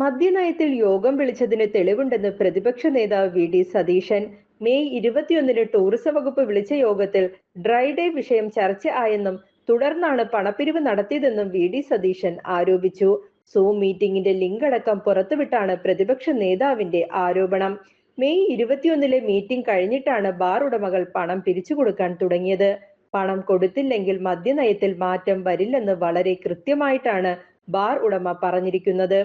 മദ്യനയത്തിൽ യോഗം വിളിച്ചതിന് തെളിവുണ്ടെന്ന് പ്രതിപക്ഷ നേതാവ് വി ഡി സതീശൻ. മെയ് ഇരുപത്തിയൊന്നിന് ടൂറിസം വകുപ്പ് വിളിച്ച യോഗത്തിൽ ഡ്രൈ ഡേ വിഷയം ചർച്ച ആയെന്നും തുടർന്നാണ് പണപ്പിരിവ് നടത്തിയതെന്നും വി ഡി സതീശൻ ആരോപിച്ചു. സൂം മീറ്റിംഗിന്റെ ലിങ്ക് അടക്കം പുറത്തുവിട്ടാണ് പ്രതിപക്ഷ നേതാവിന്റെ ആരോപണം. മെയ് ഇരുപത്തിയൊന്നിലെ മീറ്റിംഗ് കഴിഞ്ഞിട്ടാണ് ബാർ ഉടമകൾ പണം പിരിച്ചു കൊടുക്കാൻ തുടങ്ങിയത്. പണം കൊടുത്തില്ലെങ്കിൽ മദ്യനയത്തിൽ മാറ്റം വരില്ലെന്ന് വളരെ കൃത്യമായിട്ടാണ് ബാർ ഉടമ പറഞ്ഞിരിക്കുന്നത്.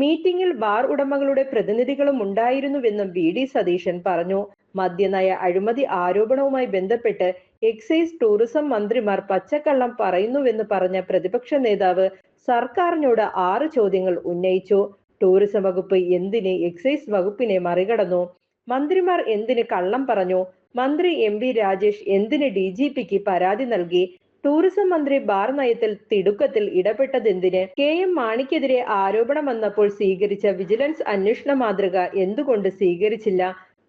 മീറ്റിംഗിൽ ബാർ ഉടമകളുടെ പ്രതിനിധികളും ഉണ്ടായിരുന്നുവെന്നും വി ഡി സതീശൻ പറഞ്ഞു. മദ്യനയ അഴിമതി ആരോപണവുമായി ബന്ധപ്പെട്ട് എക്സൈസ് ടൂറിസം മന്ത്രിമാർ പച്ചക്കള്ളം പറയുന്നുവെന്ന് പറഞ്ഞ പ്രതിപക്ഷ നേതാവ് സർക്കാരിനോട് ആറ് ചോദ്യങ്ങൾ ഉന്നയിച്ചു. ടൂറിസം വകുപ്പ് എന്തിന് എക്സൈസ് വകുപ്പിനെ മറികടന്നു? മന്ത്രിമാർ എന്തിന് കള്ളം പറഞ്ഞു? മന്ത്രി എം വി രാജേഷ് എന്തിന് ഡി ജി പിക്ക് പരാതി നൽകി? ടൂറിസം മന്ത്രി ബാർ നയത്തിൽ തിടുക്കത്തിൽ ഇടപെട്ടതെന്തിന്? കെ എം മാണിക്കെതിരെ ആരോപണം വന്നപ്പോൾ സ്വീകരിച്ച വിജിലൻസ് അന്വേഷണ മാതൃക എന്തുകൊണ്ട് സ്വീകരിച്ചില്ല?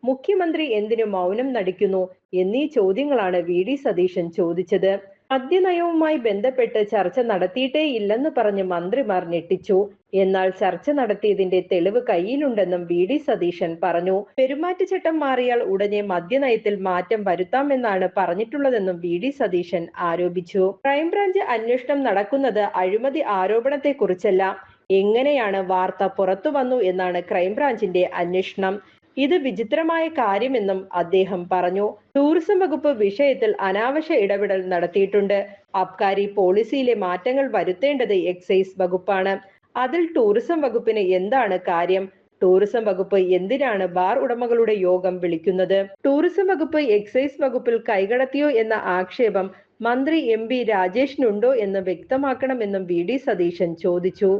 മുഖ്യമന്ത്രി എന്തിനു മൗനം നടിക്കുന്നു? എന്നീ ചോദ്യങ്ങളാണ് വി ഡി സതീശൻ ചോദിച്ചത്. മദ്യനയവുമായി ബന്ധപ്പെട്ട് ചർച്ച നടത്തിയിട്ടേ ഇല്ലെന്ന് പറഞ്ഞ് മന്ത്രിമാർ ഞെട്ടിച്ചു. എന്നാൽ ചർച്ച നടത്തിയതിന്റെ തെളിവ് കയ്യിലുണ്ടെന്നും വി. ഡി. സതീശൻ പറഞ്ഞു. പെരുമാറ്റച്ചട്ടം മാറിയാൽ ഉടനെ മദ്യനയത്തിൽ മാറ്റം വരുത്താമെന്നാണ് പറഞ്ഞിട്ടുള്ളതെന്നും വി. ഡി. സതീശൻ ആരോപിച്ചു. ക്രൈംബ്രാഞ്ച് അന്വേഷണം നടക്കുന്നത് അഴിമതി ആരോപണത്തെക്കുറിച്ചല്ല. എങ്ങനെയാണ് വാർത്ത പുറത്തു വന്നു എന്നാണ് ക്രൈംബ്രാഞ്ചിന്റെ അന്വേഷണം. ഇത് വിചിത്രമായ കാര്യമെന്നും അദ്ദേഹം പറഞ്ഞു. ടൂറിസം വകുപ്പ് വിഷയത്തിൽ അനാവശ്യ ഇടപെടൽ നടത്തിയിട്ടുണ്ട്. അബ്കാരി പോളിസിയിലെ മാറ്റങ്ങൾ വരുത്തേണ്ടത് എക്സൈസ് വകുപ്പാണ്. അതിൽ ടൂറിസം വകുപ്പിന് എന്താണ് കാര്യം? ടൂറിസം വകുപ്പ് എന്തിനാണ് ബാർ ഉടമകളുടെ യോഗം വിളിക്കുന്നത്? ടൂറിസം വകുപ്പ് എക്സൈസ് വകുപ്പിൽ കൈകടത്തിയോ എന്ന ആക്ഷേപം മന്ത്രി എം ബി രാജേഷിനുണ്ടോ എന്ന് വ്യക്തമാക്കണമെന്നും വി ഡി സതീശൻ ചോദിച്ചു.